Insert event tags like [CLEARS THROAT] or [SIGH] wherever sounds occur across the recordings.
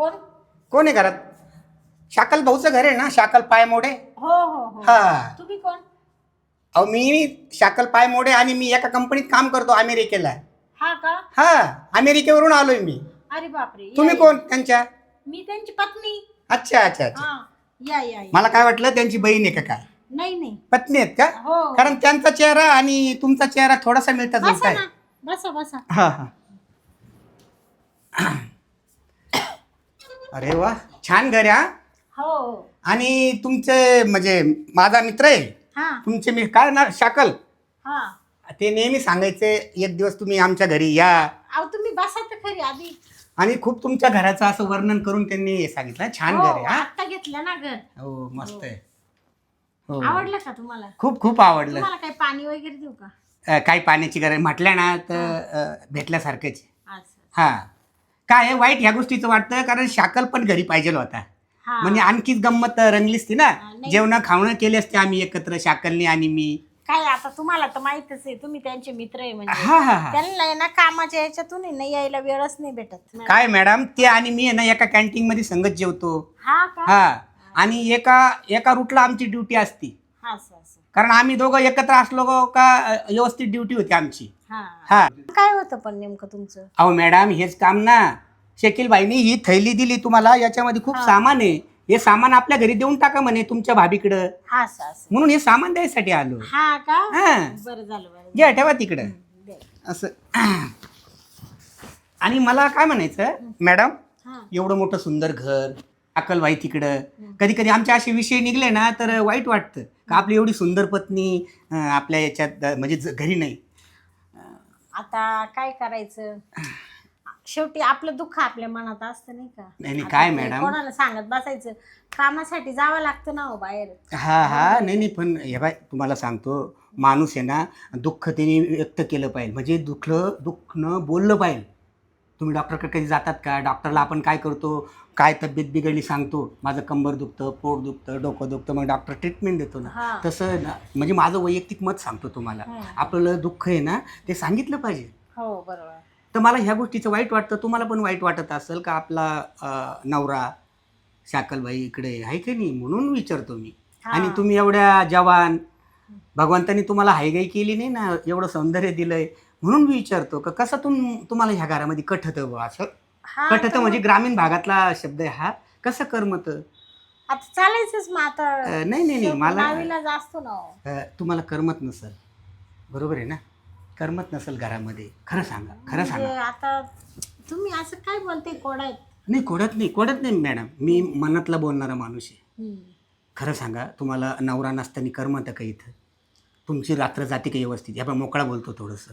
कोण? कोण आहे घरात? शाकल भाऊचं घर आहे ना शाकल पाय मोडे. हो हो हो. हा. तुम्ही कोण? अहो मी शाकल पाय मोडे आणि मी एका कंपनीत काम करतो अमेरिकेला. हा का? हा अमेरिकेवरून आलोय मी. अरे बापरे या, तुम्ही या. कोण त्यांच्या? मी त्यांची पत्नी. अच्छा अच्छा अच्छा. हा या या या. मला काय वाटलं त्यांची बहीण आहे का काय? नाही नाही. पत्नी आहेत का? हो. कारण त्यांचा चेहरा आणि तुमचा चेहरा थोडासा मिळता ना. बसा बसा. हा हा. अरे वा छान घर हा? हो. आणि तुमचे म्हणजे माझा मित्र आहे हा. तुमचे मी काय ना शाकल. हा. ते नेहमी सांगायचे एक दिवस तुम्ही आमच्या घरी या. अहो तुम्ही बसा तर खरी आधी. आणि खूप तुमच्या घराचं असं वर्णन करून त्यांनी हे सांगितलं छान हो, घर आहे हा? आत्ता घेतलं ना घर. हो मस्त आहे. हो. आवडलं का तुम्हाला? खूप खूप आवडलं. तुम्हाला काही पाणी वगैरे देऊ का? अ, काही पाण्याची गरज म्हटलं ना तर अ, भेटल्यासारखंच. असं हा. काय आहे, वाईट ह्या गोष्टीचं वाटतं कारण शाकल पण घरी पाहिजे होता. हा. म्हणजे आणखीच गंमत रंगली असती ना. हा, नाही. जेवण खावणं केले असते आम्ही एकत्र शाकलने आणि मी. काय आता तुम्हाला तर माहितच आहे तुम्ही त्यांचे मित्र आहे म्हणजे. हा हा हा. त्यांना आहे ना कामाच्या याच्यातून आहे ना यायला वेळच नाही भेटत. काय मॅडम? ते आणि मी आहे ना एका कॅन्टीन मध्ये संगत जेवतो. हा का? हा. आणि एका एका रूटला आमची ड्युटी असती. हा असं असं. कारण आम्ही दोघं एकत्र असलो का व्यवस्थित ड्युटी होती आमची. हा. हा. काय होतं पण नेमकं तुमचं? अहो मॅडम हेच काम ना. शकील बाईनी ही थैली दिली तुम्हाला याच्यामध्ये खूप हा. सामान आहे. हे सामान आपल्या घरी देऊन टाका म्हणे तुमच्या भाभीकडं. हा असं असं. म्हणून हे सामान द्यायसाठी आलो. हा का? हा. बरं झालं बरं घ्या ठेवा तिकडं. दे. असं. आणि मला काय म्हणायचं मॅडम हा. एवढं मोठं सुंदर घर अकलबाई तिकडं. कधी कधी आमचे असे विषय निघले ना तर वाईट वाटतं. का आपली एवढी सुंदर पत्नी अं, आपल्या याच्यात अं, म्हणजे ज- घरी नाही? आता काय करायचं? शेवटी आपलं दुःख आपल्या मनात असतं नाही का? नाही, नाही, आता काय ते मॅडम? कोणाला सांगत बसायचं? कामासाठी जावं लागतं ना हो बाहेर. हा हा नाही नाही पण हे बाय तुम्हाला सांगतो माणूस आहे ना दुःख त्याने व्यक्त केलं पाहिजे. म्हणजे दुखलं दुखणं बोललं पाहिजे. तुम्ही डॉक्टरकडे कधी जातात का? डॉक्टरला आपण काय करतो? काय तब्येत बिघडली सांगतो. माझं कंबर दुखतं पोट दुखतं डोकं दुखतं मग डॉक्टर ट्रीटमेंट देतो ना. तसं ना. म्हणजे माझं वैयक्तिक मत सांगतो तुम्हाला. आपलं दुःख आहे ना ते सांगितलं पाहिजे. हो बरोबर. तर मला ह्या गोष्टीचं वाईट वाटतं तुम्हाला पण वाईट वाटत असेल का आपला नवरा शाकलबाई इकडे आहे की नाही म्हणून विचारतो मी. आणि तुम्ही एवढ्या जवान भगवंतानी तुम्हाला हायगाई केली नाही ना एवढं सौंदर्य दिलंय म्हणून मी विचारतो का? कसं तुम तुम्हाला ह्या घरामध्ये कठतं असं? हा तर म्हणजे ग्रामीण भागातला शब्द आहे हा. कसं करमत आता चालायचंच मग आता. नाही नाही नाही मला असतो ना हो. अ, तुम्हाला करमत नसेल. बरोबर आहे ना? करमत नसेल घरामध्ये. खरं सांगा खरं सांगा. म्हणजे आता तुम्ही असं काय बोलते कोडायत? नाही कोडत नाही कोडत नाही मॅडम. मी मनातला बोलणारा माणूस आहे. खरं सांगा तुम्हाला नवरा नसताना करमतं का इथं? तुमची रात्र जाते का व्यवस्थित? या पण मोकळा बोलतो थोडंसं.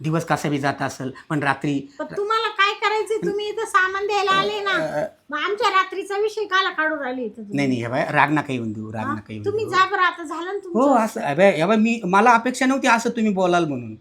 दिवस कसा बी जात असेल पण रात्री पण तुम्हाला काय करायचंय तुम्ही इथं सामान द्यायला आले ना. मग आमच्या रात्रीचा विषय काला काढून राहिले इथं तुम्ही? नाही नाही हे बाय राग नका येऊन देऊ राग? नका येऊन तुम्ही देऊ. जा बरं आता झालं ना हो तुमचं असं हे बाय मी मला अपेक्षा नव्हती असं तुम्ही बोलाल म्हणून.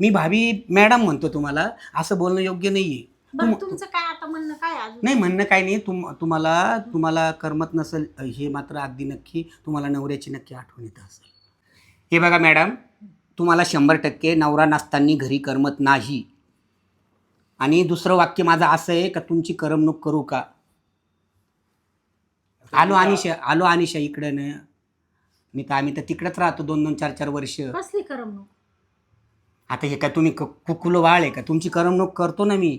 मी भावी मॅडम म्हणतो तुम्हाला असं बोलणं योग्य नाहीये. बरं तुमचं काय आता म्हणणं काय अजून? नाही म्हणणं काय नाही. तुम तुम्हाला तुम्हाला करमत नसेल हे मात्र अगदी नक्की तुम्हाला नवऱ्याची नक्की आठवण येत असेल. हे बघा मॅडम तुम्हाला शंभर टक्के नवरा नसताना घरी करमत नाही. आणि दुसरं वाक्य माझं असं आहे का तुमची करमणूक करू का? आलो अनिशा आलो अनिशा इकडं न. मी तर आम्ही तर तिकडंच राहतो दोन दोन चार चार वर्ष. कसली करमणूक? आता हे काय तुम्ही कुकुल वाळ आहे का? तुमची करमणूक करतो ना मी.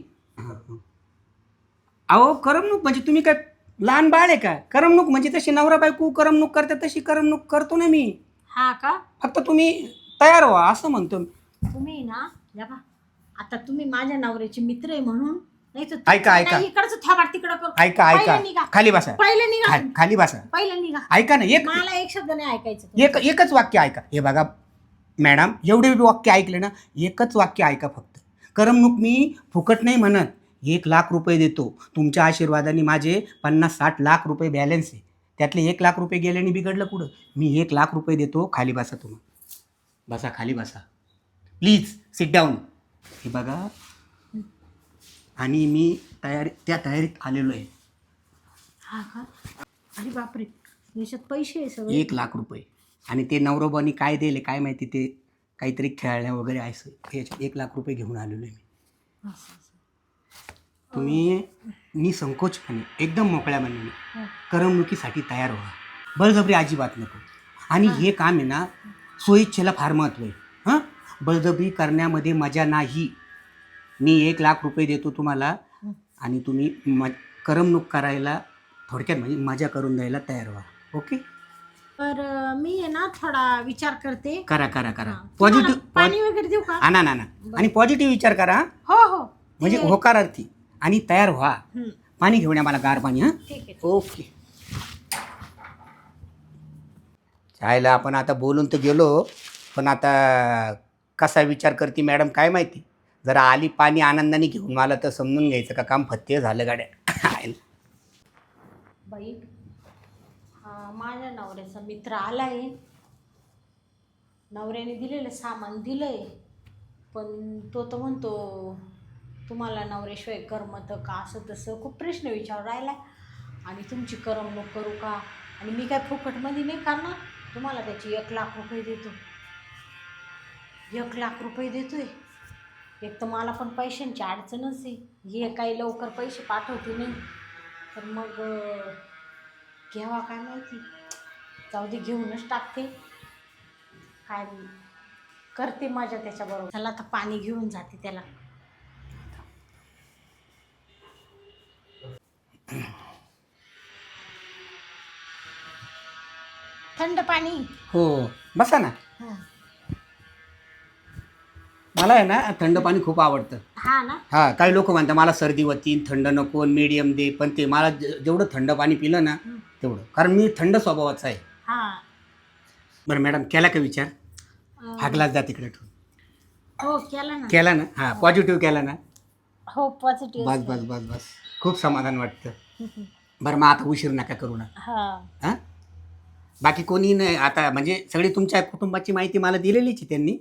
अहो करमणूक म्हणजे तुम्ही काय लहान बाळ आहे का? करमणूक म्हणजे तशी नवरा बायको करमणूक करते तशी करमणूक करतो ना मी. हा का? फक्त तुम्ही तयार व्हा असं म्हणतो मी. तुम्ही ना या बा. आता तुम्ही माझ्या नवऱ्याचे मित्र आहे म्हणून नाही तर ऐका, ऐका. नाही, इकडचं थोबाड तिकडं करू. ऐका ऐका. पहिलं निघा. खाली बसा. पहिलं निघा खा- खाली बसा. पहिलं निघा. ऐका ना एक मला एक शब्द नाही ऐकायचं तुमचं. एक एकच वाक्य ऐका. हे बघा मॅडम एवढे वाक्य ऐकले ना एकच वाक्य ऐका फक्त. करमणूक मी फुकट नाही म्हणत. एक लाख रुपये देतो. तुमच्या आशीर्वादाने माझे पन्नास साठ लाख रुपये बॅलन्स आहे. त्यातले एक लाख रुपये गेल्याने बिघडलं कुठं? मी एक लाख रुपये देतो. खाली बसा तुम्ही. बसा खाली बसा. प्लीज सिट डाऊन हे बघा. आणि मी तयारी त्या तयारीत आलेलो आहे. हा का? अरे बापरे. याच्यात पैसे आहे सगळे. एक लाख रुपये. आणि ते नवरोबानी काय दिले काय माहिती ते काहीतरी खेळण्या वगैरे आहे याच्यात एक लाख रुपये घेऊन आलेलो आहे मी. असं, असं. तुम्ही निसंकोचपणे एकदम मोकळ्या मनाने हं. करमणुकीसाठी तयार व्हा. बळजबरी अजिबात नको. आणि हे. काम आहे ना सोयीच्छेला फार महत्त्व आहे. हां बळजबरी करण्यामध्ये मजा नाही. मी एक लाख रुपये देतो तुम्हाला. आणि तुम्ही म करमणूक करायला थोडक्यात म्हणजे मजा करून द्यायला तयार व्हा. ओके? तर मी आहे ना थोडा विचार करते. करा करा करा. पॉझिटिव्ह पाणी वगैरे देऊ का? आणा ना ना आणि पॉझिटिव्ह विचार करा हो. हो म्हणजे होकारार्थी. आणि तयार व्हा. पाणी घेऊन या मला गार पाणी हां. ओके. चायला आपण आता बोलून तर गेलो पण आता कसा विचार करते मॅडम काय माहिती? जरा आली पाणी आनंदाने घेऊन मला तर समजून घ्यायचं का काम फत्ते झालं गाड्या. बाई हा, माझ्या नवऱ्याचा मित्र आला आहे नवऱ्याने दिलेलं सामान दिलं आहे पण तो तर म्हणतो तुम्हाला नवऱ्याशिवाय करमतं का? असं तसं खूप प्रश्न विचारू राहिला. आणि तुमची करमणूक करू का? आणि मी काय फुकटमध्ये नाही करणार? तुम्हाला त्याची एक लाख रुपये देतो. एक लाख रुपये देतोय. एक तर मला पण पैशांची अडचणच आहे. हे काही लवकर पैसे पाठवते नाही. तर मग घ्यावा काय माहिती. जाऊ दे घेऊनच टाकते. काय करते माझ्या त्याच्याबरोबर. त्याला आता पाणी घेऊन जाते त्याला. थंड पाणी. हो बसा ना. हं. मला आहे ना थंड पाणी खूप आवडतं. हा ना? हां काही लोक म्हणतात मला सर्दी होती थंड नको मीडियम दे. पण ते मला जे- जेवढं थंड पाणी पिलं ना. तेवढं. कारण मी थंड स्वभावाचा आहे. हा. बरं मॅडम केला का विचार? अं, हा ग्लास जा तिकडे ठेवून. हो केला ना. केला ना? हां पॉझिटिव्ह केला ना? हो पॉझिटिव्ह बस बस बस बस. खूप समाधान वाटतं. [LAUGHS] बरं मग आता उशीर नका करू ना. हा. हां? बाकी कोणी नाही. आता म्हणजे सगळी तुमच्या कुटुंबाची माहिती मला दिलेलीच आहे त्यांनी.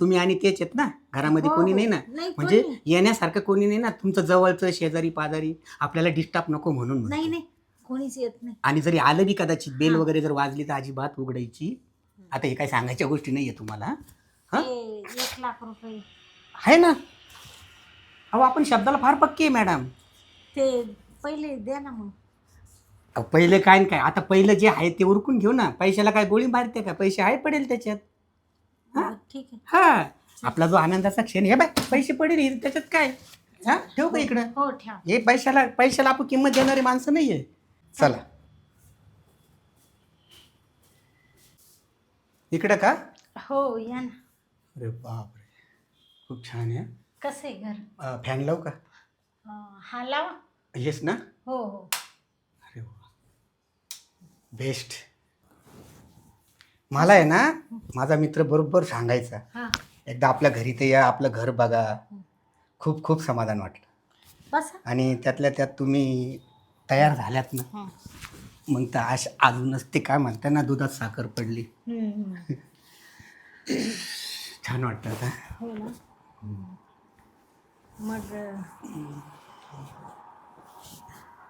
तुम्ही आणि तेच आहेत ना. घरामध्ये हो, कोणी हो. नाही ना. नाही म्हणजे कोणी. येण्यासारखं कोणी नाही ना. तुमचं जवळचं शेजारी पाजारी आपल्याला डिस्टर्ब नको म्हणून म्हणतो. नाही नाही. कोणीच येत नाही. आणि जरी आलं बी कदाचित बेल. वगैरे जर वाजली तर अजिबात उघडायची. आता हे काही सांगायच्या गोष्टी नाही आहे तुम्हाला. हां? ते एक लाख रुपये. आहे ना. अहो आपण शब्दाला फार पक्की आहे मॅडम. ते पहिले द्या ना मग. अहो, पहिले काय न काय? आता पहिलं जे आहे ते उरकून घेऊ ना. पैशाला काय गोळी मारते का? पैसे आहे पडेल त्याच्यात. हा? बरं, ठीक आहे. हा. आपला जो आनंदाचा क्षण हे बाय पैसे पडेल हे त्याच्यात काय? हा? ठेवू का इकडं? हो ठेवा. हे पैशाला पैशाला आपण किंमत देणारी माणसं नाहीये. चला. इकडं का? हो या ना. अरे बापरे. खूप छान आहे कसं आहे घर? अं, फॅन लावू का? अं, हा लावा. येस ना? हो हो. बेस्ट. मला आहे ना माझा मित्र बरोबर सांगायचा. हा. एकदा आपल्या घरी ते या आपलं घर बघा. खूप खूप समाधान वाटलं. बसा. आणि त्यातल्या त्यात तुम्ही तयार झाल्यात ना. हं. मग तर अश अजूनच ते काय म्हणतात ना दुधात साखर पडली. हम्म. छान वाटतं आता. हो ना. मग अं,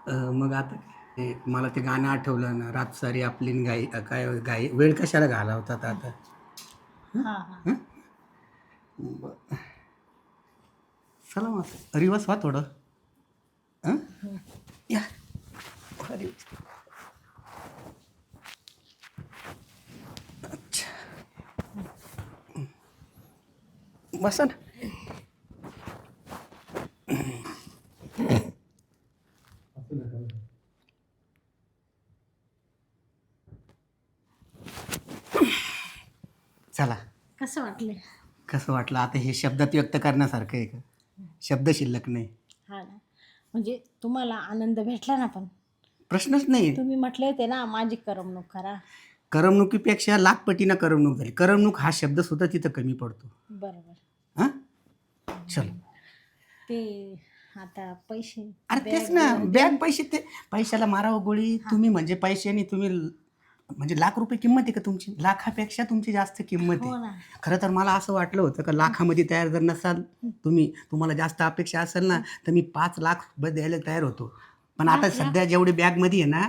अं, मग आता ते मला ते गाणं आठवलं ना रात सारी आपली न गाई अं, काय गाई वेळ कशाला घालवतात आता? हा हा. चला मग रिवर्स व्हा थोडं. हं? या. अरे. अच्छा. बसा ना चला कसं वाटलं? कसं वाटलं? आता हे शब्दात व्यक्त करण्यासारखं आहे का? शब्द शिल्लक नाही. हा ना. म्हणजे तुम्हाला आनंद भेटला ना पण? प्रश्नच नाही. तुम्ही म्हटले होते ना माझी करमणूक करा. करमणुकीपेक्षा लाख पटीनं करमणूक झाली. करमणूक हा शब्द सुद्धा तिथं कमी पडतो. बरोबर. हां? चल. ते आता पैसे अरे तेच ना. बॅग पैसे ते पैशाला मारावं गोळी. तुम्ही म्हणजे पैशाने तुम्ही म्हणजे लाख रुपये किंमत आहे का तुमची? लाखापेक्षा तुमची जास्त किंमत हो आहे ना. खरं तर मला असं वाटलं होतं का लाखामध्ये तयार जर नसाल तुम्ही तुम्हाला जास्त अपेक्षा असेल ना तर मी पाच लाख रुपये द्यायला तयार होतो. पण आता? सध्या जेवढे बॅगमध्ये आहे ना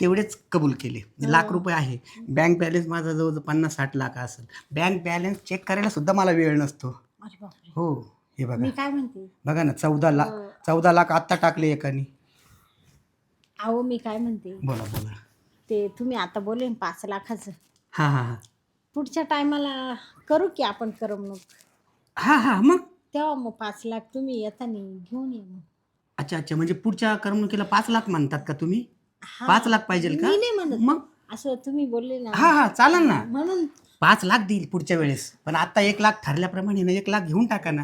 तेवढेच कबूल केले. हो. लाख रुपये आहे. बँक बॅलन्स माझा जवळजवळ पन्नास साठ लाख असेल. बँक बॅलन्स चेक करायला सुद्धा मला वेळ नसतो. अरे बापरे. हो हे बघा. मी काय म्हणते? बघा ना चौदा लाख हो. चौदा लाख आत्ता टाकले एकाने. अहो मी काय म्हणते? बोला बोला. ते तुम्ही आता बोलले ना पाच लाखाचं. हां हां हां. पुढच्या टायमाला करू की आपण करमणूक? हां हां मग? तेव्हा मग पाच लाख तुम्ही येताना घेऊन ये मग. अच्छा अच्छा. म्हणजे पुढच्या करमणुकीला पाच लाख म्हणतात का तुम्ही? हा. पाच लाख पाहिजे का? नाही म्हणत. मग? असं तुम्ही बोलले ना. हा हा चालेल ना. म्हणून. पाच लाख देईल पुढच्या वेळेस. पण आता एक लाख ठरल्याप्रमाणे ना एक लाख घेऊन टाका ना.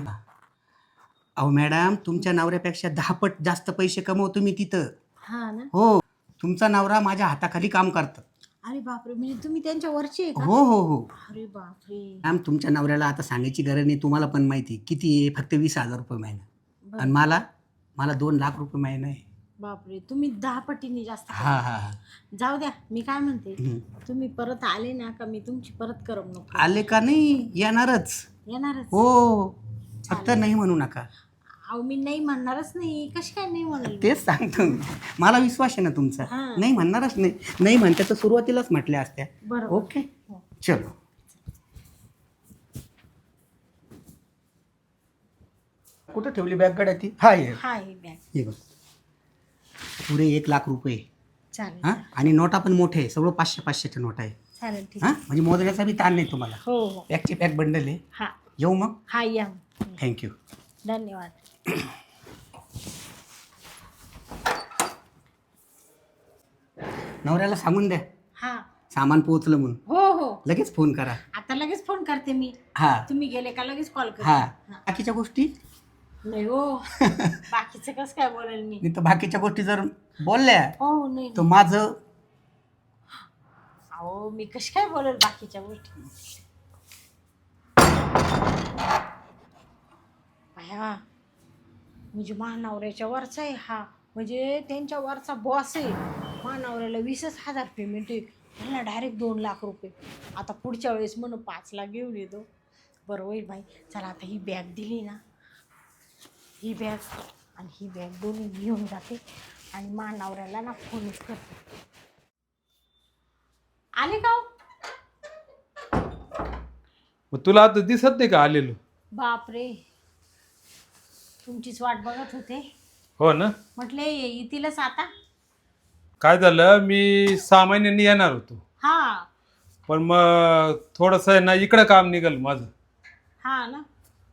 अहो मॅडम तुमच्या नवऱ्यापेक्षा दहा पट जास्त पैसे कमवतो मी तिथं. हा ना. हो. तुमचा नवरा माझ्या हाताखाली काम करतात अरे बापरे म्हणजे तुम्ही त्यांच्या वरचे आहे का? हो हो हो. अरे बापरे. मॅम तुमच्या नवऱ्याला आता सांगायची गरज नाही तुम्हाला पण माहिती आहे. किती आहे? फक्त वीस हजार रुपये महिना. बरं. आणि मला मला दोन लाख रुपये महिना आहे. बापरे तुम्ही दहा पटीने जास्त हा हा हा. जाऊ द्या मी काय म्हणते हम्म. तुम्ही परत आले ना का मी तुमची परत करमणूक करू? आले का नाही? येणारच. येणारच. हो. फक्त नाही म्हणू नका. अहो मी नाही म्हणणारच नाही. कशी काय नाही म्हणेल तेच सांगतो मी. मला विश्वास आहे ना तुमचा. हा. नाही म्हणणारच नाही. नाही म्हणते तर सुरुवातीलाच म्हटल्या असत्या. बरोबर. ओके? हो. चलो. कुठं ठेवली बॅग गड्या ती? हा ये. हा हे बॅग हे बघ. पुरे एक लाख रुपये. चालेल. हा? आणि नोटा पण मोठे आहे. सगळं पाचशे पाचशेच्या नोटा आहे. चालेल ठीक हा? म्हणजे मोदऱ्याचा बी ताण नाही तुम्हाला. हो हो. पॅकची पॅक बंडल आहे. हा. येऊ मग? हा या. थँक्यू धन्यवाद. [CLEARS THROAT] नवऱ्याला सांगून द्या हा. सामान पोहोचलं म्हणून. हो हो. लगेच फोन करा. आता लगेच फोन करते मी. हा. तुम्ही गेले का लगेच कॉल हा. बाकीच्या गोष्टी? नाही हो. [LAUGHS] बाकीचं कसं काय बोलेल मी? नाही तर बाकीच्या गोष्टी जर बोलल्या हो नाही तर माझं अहो मी कशी काय बोलेल बाकीच्या गोष्टी? बाया. म्हणजे महानवऱ्याच्या वरचा आहे हा. म्हणजे त्यांच्या वरचा बॉस आहे. महानवऱ्याला वीसच हजार पेमेंट आहे. त्यांना डायरेक्ट दोन लाख रुपये. आता पुढच्या वेळेस म्हणून पाच लाख घेऊन येतो. बरं होईल बाई. चला आता ही बॅग दिली ना. ही बॅग आणि ही बॅग दोन्ही घेऊन जाते. आणि महानवऱ्याला ना फोनच करते. आले का हो? मग तुला आता दिसत नाही का आलेलो? बापरे. तुमचीच वाट बघत होते. हो ना? म्हटले येतीलच आता. काय झालं? मी सहा महिन्यांनी येणार होतो. हा. पण मग थोडंसं आहे ना इकडं काम निघालं माझं. हा ना.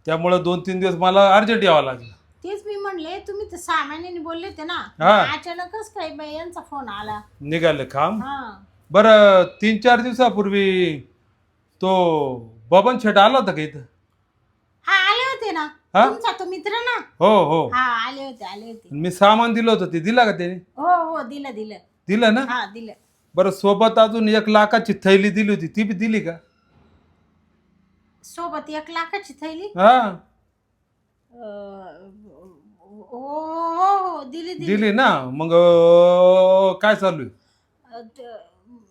त्यामुळं दोन तीन दिवस मला अर्जंट यावं लागलं. तेच मी म्हणले तुम्ही तर सहा महिन्यांनी बोलले होते ना. हा. अचानकच काय बाई यांचा फोन आला. निघालं काम. हा. बरं तीन चार दिवसापूर्वी तो बबन शेट आला होता का इथं? होते ना हा? तुमचा तो मित्र ना? हो हो. हा आले होते आले होते. मी सामान दिलं होतं ते दिला का त्याने? हो हो दिलं दिलं. दिलं ना? हा दिलं. बरं सोबत अजून एक लाखाची थैली दिली होती ती बी दिली का? सोबत एक लाखाची थैली? हा. अं, हो हो हो दिली दिली. दिली ना? मग अं, काय चालू आहे? अं, त-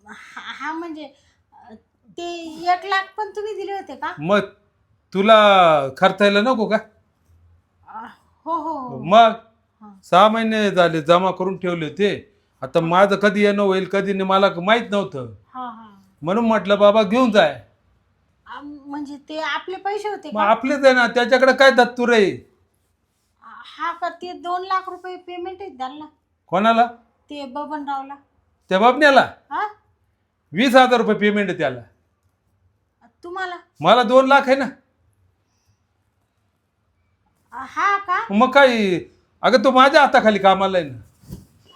हा हा, म्हणजे अं, ते एक लाख पण तुम्ही दिले होते का? मग तुला खर्चायला नको का? हो हो हो. मग. सहा महिने झाले जमा करून ठेवले होते. आता माझं कधी येणं होईल कधी नाही मला माहीत नव्हतं. हा हा. म्हणून म्हटलं बाबा घेऊन जाय. म्हणजे ते आपले पैसे होते मग का? आपलेच आहे ना त्याच्याकडे काय दत्तूर आहे हा का ते दोन लाख रुपये पेमेंट आहेत त्यांना. कोणाला? ते बबनरावला. त्या बाबण्याला हा? वीस हजार रुपये पेमेंट आहे त्याला. तुम्हाला? मला दोन लाख आहे ना. हा का? मग काय? अगं तो माझ्या हाताखाली कामाला आहे ना.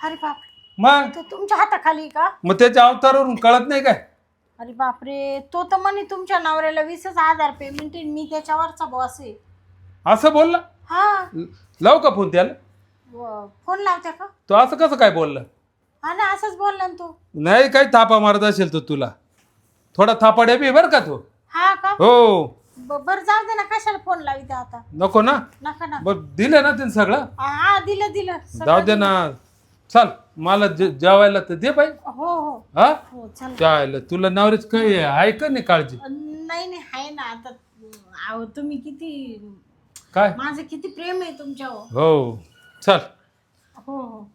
अरे बाप मग? तो तुमच्या हाताखाली का? मग त्याच्या अवतारावरून कळत नाही काय? अरे बापरे तो तर म्हणे तुमच्या नवऱ्याला वीसच हजार पेमेंट आहे मी त्याच्यावरचा बॉस आहे. असं बोलला? हा. लावू का फोन त्याला? व- फोन लावत्या का? तो असं कसं काय बोलला? हा ना असंच बोलला ना तो. नाही काही थापा मारत असेल तो तुला. थोडा थापाड्या बी बरं का तो. हा का? हो. ब- बरं जाऊ दे ना कशाला फोन लाविते आता? नको ना. नका ना बर दिलं ना ते सगळं? हा दिलं दिलं. सगळं जाऊ दे ना. चल मला जे- जेवायला तर दे बाई. दिलं. हो हो. हा? हो चल. चालेल तुला नवरीच काही आहे का नाही काळजी? नाही नाही आहे ना. आता अहो तुम्ही किती काय? माझं किती प्रेम आहे तुमच्यावर. हो. चल. हो हो.